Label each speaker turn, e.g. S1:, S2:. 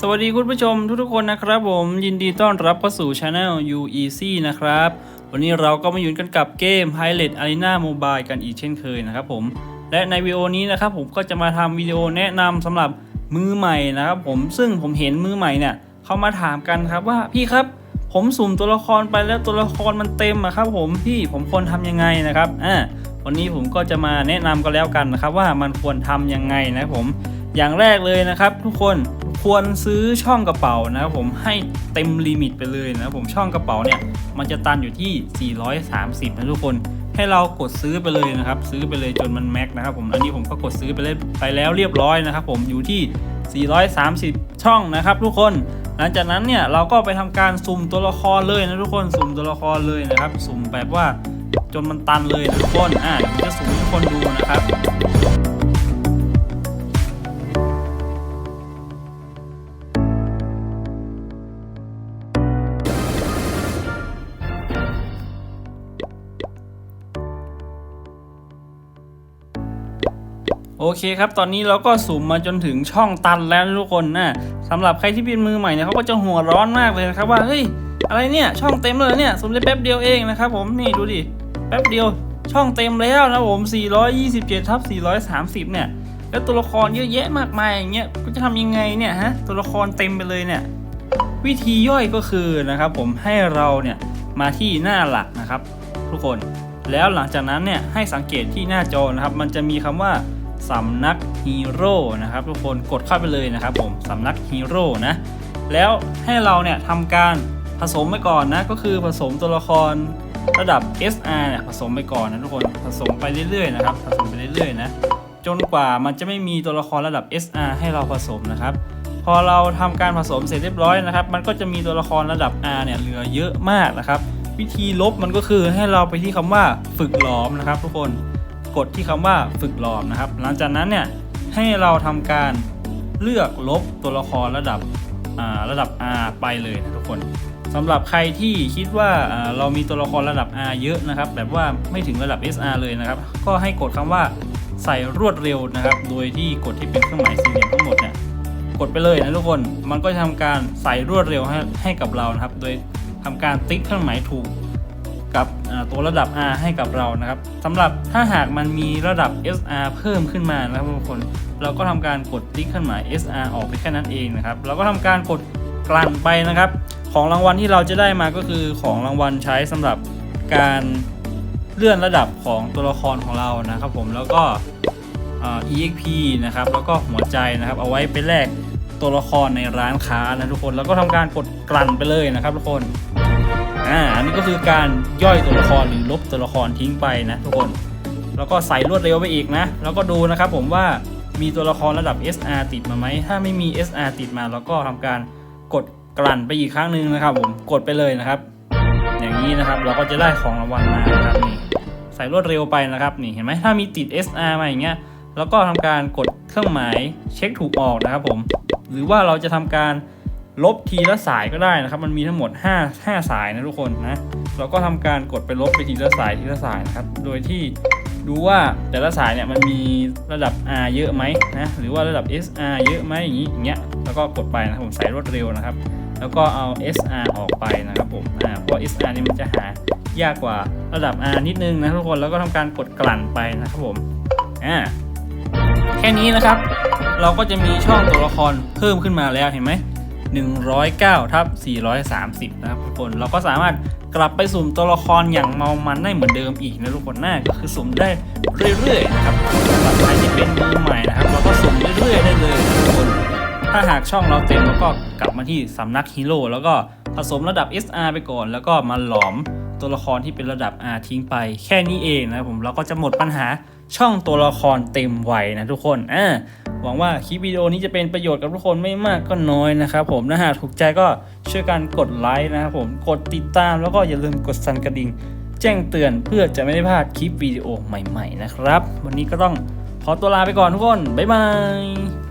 S1: สวัสดีคุณผู้ชมทุกๆคนนะครับผมยินดีต้อนรับเข้าสู่ช anel UEC นะครับ วันนี้เราก็มาอยู่กันกับเกม Pilot Arena Mobile กันอีกเช่นเคยนะครับผม และในวิดีโอนี้นะครับผมก็จะมาทำวิดีโอแนะนำสำหรับมือใหม่นะครับผมซึ่งผมเห็นมือใหม่เนี่ยเขามาถามกันครับว่าพี่ครับ ผมสุ่มตัวละครไปแล้วตัวละครมันเต็มอะครับผมพี่ผมควรทำยังไงนะครับอ่าวันนี้ผมก็จะมาแนะนำกันแล้วกันนะครับว่ามันควรทำยังไงนะครับผม อย่างแรกเลยนะครับ ทุกคน ควรซื้อช่องกระเป๋านะครับผมให้เต็มลิมิตไปเลยนะครับผมช่องกระเป๋าเนี่ยมันจะตันอยู่ที่ 430 นะทุกคน ให้เรากดซื้อไปเลยนะครับ ซื้อไปเลยจนมันแม็กนะครับผมอันนี้ผมก็กดซื้อไปเลยไปแล้วเรียบร้อยนะครับผมอยู่ที่ 430 ช่องนะครับทุกคนหลังจากนั้นเนี่ยเราก็ไปทำการสุ่มตัวละครเลยนะทุกคนสุ่มตัวละครเลยนะครับ สุ่มแบบว่าจนมันตันเลยนะทุกคนอ่าเดี๋ยวผมจะสุ่มให้ทุกคนดูนะครับ โอเคครับ ตอนนี้เราก็สุ่มมาจนถึงช่องตันแล้วทุกคนนะสำหรับใครที่เป็นมือใหม่เนี่ยเขาก็จะหัวร้อนมากเลยนะครับว่าเฮ้ยอะไรเนี่ยช่องเต็มเลยเนี่ยสุ่มได้แป๊บเดียวเองนะครับผมนี่ดูดิแป๊บเดียวช่องเต็มแล้วนะผม 427ทับ430 เนี่ย แล้วตัวละครเยอะแยะมากมายอย่างเงี้ยก็จะทำยังไงเนี่ยฮะตัวละครเต็มไปเลยเนี่ยวิธีย่อยก็คือนะครับผมให้เราเนี่ยมาที่หน้าหลักนะครับ ทุกคนแล้วหลังจากนั้นเนี่ยให้สังเกตที่หน้าจอนะครับ มันจะมีคำว่า สำนักฮีโร่นะครับทุกคนกดเข้าไปเลยนะครับผมสำนักฮีโร่นะแล้วให้เราเนี่ยทำการผสมไปก่อนนะก็คือผสมตัวละครระดับ SR เนี่ยผสมไปก่อนนะทุกคนผสมไปเรื่อยๆนะครับผสมไปเรื่อยๆนะจนกว่ามันจะไม่มีตัวละครระดับ SR ให้เราผสมนะครับ พอเราทำการผสมเสร็จเรียบร้อยนะครับ มันก็จะมีตัวละครระดับ R เนี่ยเหลือเยอะมากนะครับ วิธีลบมันก็คือให้เราไปที่คำว่าฝึกหลอมนะครับ ทุกคน กดที่คำว่าฝึกหลอมนะครับ หลังจากนั้นเนี่ยให้เราทำการเลือกลบตัวละครระดับระดับ R ไปเลยนะทุกคนสำหรับใครที่คิดว่าอ่าเรามีตัวละครระดับ R เยอะนะครับ แบบว่าไม่ถึงระดับ SR เลยนะครับ ก็ให้กดคำว่าใส่รวดเร็วนะครับ โดยที่กดที่เป็นเครื่องหมายสี่เหลี่ยมทั้งหมดเนี่ยกดไปเลยนะทุกคน มันก็จะทำการใส่รวดเร็วให้ให้กับเรานะครับ โดยทำการติ๊กเครื่องหมายถูก กับตัวระดับ R ให้กับเรานะครับสำหรับถ้าหากมันมีระดับ SR เพิ่มขึ้นมานะครับทุกคนเราก็ทำการกดติ๊กเครื่องหมาย SR ออกไปแค่นั้นเองนะครับเราก็ทำการกดกลั่นไปนะครับ ของรางวัลที่เราจะได้มาก็คือของรางวัลใช้สำหรับการเลื่อนระดับของตัวละครของเรานะครับ ผมแล้วก็ EXP นะครับแล้วก็หัวใจนะครับเอาไว้ไปแลกตัวละครในร้านค้านะทุกคนแล้วก็ทำการกดกลั่นไปเลยนะครับทุกคน อ่าอันนี้ก็คือการย่อยตัวละครหรือลบตัวละครทิ้งไปนะทุกคน แล้วก็ใส่รวดเร็วไปอีกนะ แล้วก็ดูนะครับผมว่ามีตัวละครระดับ SR ติดมาไหม ถ้าไม่มี SR ติดมาเราก็ทำการกดกลั่นไปอีกครั้งหนึ่งนะครับผมกดไปเลยนะครับ อย่างนี้นะครับเราก็จะได้ของรางวัลมานะครับนี่ใส่รวดเร็วไปนะครับนี่เห็นไหมถ้ามีติด SR มาอย่างเงี้ยแล้วก็ทำการกดเครื่องหมายเช็คถูกออกนะครับผม หรือว่าเราจะทำการ ลบทีละสายก็ได้นะครับ มันมีทั้งหมด 5 5 สายนะทุกคนนะ เราก็ทำการกดไปลบไปทีละสายทีละสายนะครับ โดยที่ดูว่าแต่ละสายเนี่ยมันมีระดับ R เยอะไหมนะ หรือว่าระดับ SR เยอะไหมอย่างนี้อย่างเงี้ย แล้วก็กดไปนะครับผมใส่รวดเร็วนะครับ แล้วก็เอา SR ออกไปนะครับผม อ่า เพราะ SR นี่มันจะหายากกว่าระดับ R นิดนึงนะทุกคน แล้วก็ทำการกดกลั่นไปนะครับผม อ่า แค่นี้นะครับ เราก็จะมีช่องตัวละครเพิ่มขึ้นมาแล้วเห็นไหม 109ทับ430 นะครับทุกคนเราก็สามารถกลับไปสุ่มตัวละครอย่างเมามันได้เหมือนเดิมอีกนะทุกคนน่าก็คือสุ่มได้เรื่อยๆนะครับสำหรับใครที่เป็นมือใหม่นะครับเราก็สุ่มเรื่อยๆได้เลยทุกคนถ้าหากช่องเราเต็มเราก็กลับมาที่สำนักฮีโร่แล้วก็ผสมระดับ SR ไปก่อน แล้วก็มาหลอมตัวละครที่เป็นระดับ R ทิ้งไป แค่นี้เองนะครับผมเราก็จะหมดปัญหาช่องตัวละครเต็มไวนะทุกคนอ่า หวังว่าคลิปวิดีโอนี้จะเป็นประโยชน์กับทุกคนไม่มากก็น้อยนะครับผมนะฮะถูกใจก็ช่วยกันกดไลค์นะครับผมกดติดตามแล้วก็อย่าลืมกดสั่นกระดิ่ง แจ้งเตือนเพื่อจะไม่ได้พลาดคลิปวิดีโอใหม่ ๆ นะครับ วันนี้ก็ต้องขอตัวลาไปก่อนทุกคนบ๊ายบาย